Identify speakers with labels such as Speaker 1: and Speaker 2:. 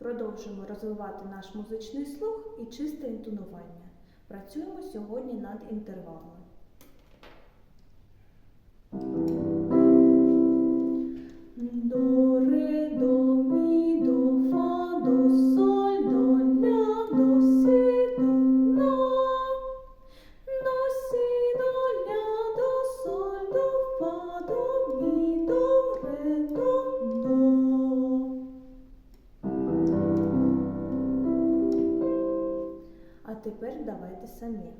Speaker 1: Продовжуємо розвивати наш музичний слух і чисте інтонування. Працюємо сьогодні над інтервалами. Тепер давайте самі.